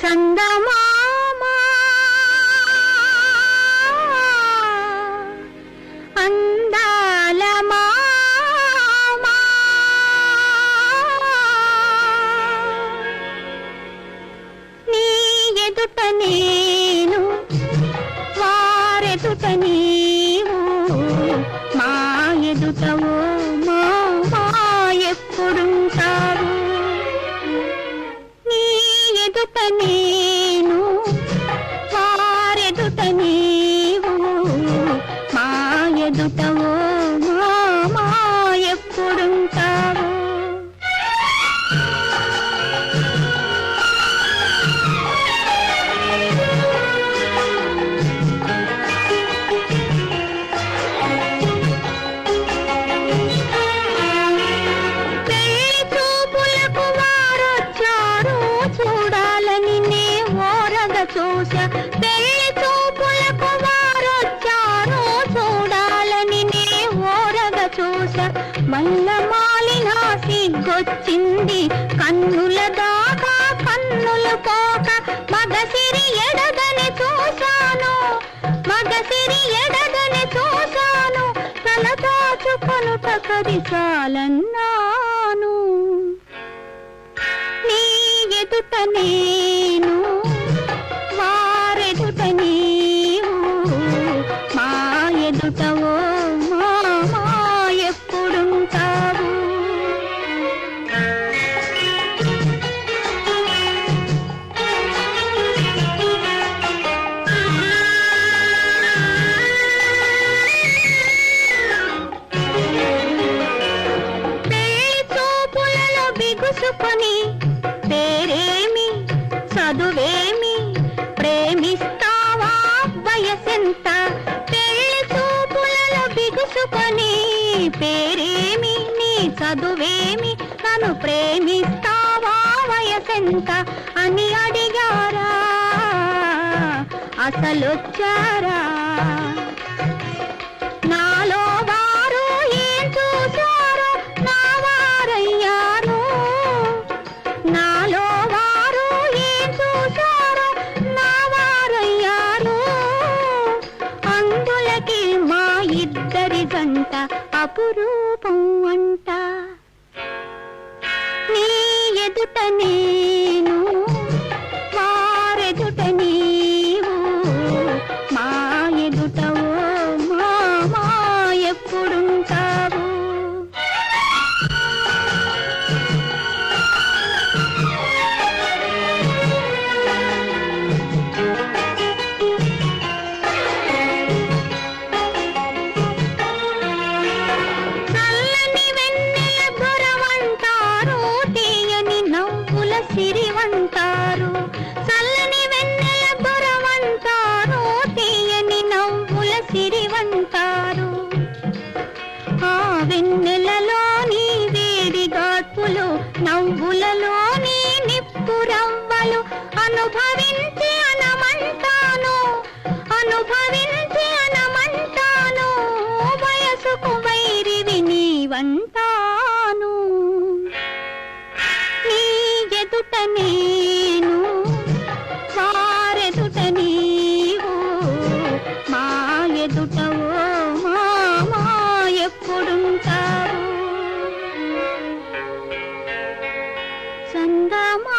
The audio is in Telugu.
చందమామా. అందాల మామా. నీ ఎదుట నేను వారెదుట నీవు చూసా పెళ్ళి చూపులకు వారొచ్చారు చూడాలని నే ఓరగ చూస. మల్ల మాలిన సిగ్గొచ్చింది కన్నుల దాకా కన్నులు పోక మగసిరి ఎడగని చూశాను. మగసిరి ఎడగని చూశాను. తల దాచుకొనుట కది చాలన్నాను. నీ ఎదుట నేను పని పేరేమి? చదువేమి? ప్రేమిస్తావా? వయసెంత? పెళ్ళి చూపులలో బిగుసుకొని పేరేమి? నీ చదువేమి? నన్ను ప్రేమిస్తావా? వయసెంత? అని అడిగారా. అసలొచ్చారా? ఇద్దరి జంట అపురూపం అంట. నీ ఎదుటనే వెన్నెలలోని వేడి గాట్పులు నవ్వులలోని నిప్పురవ్వలు అనుభవించి అనమంటాను అనుభవించి అనమంటాను వయసుకు వైరివి నీవంటాను నీ ఎదుట నేను వారెదుట నీవు మా ఎదుట ఓ andamos.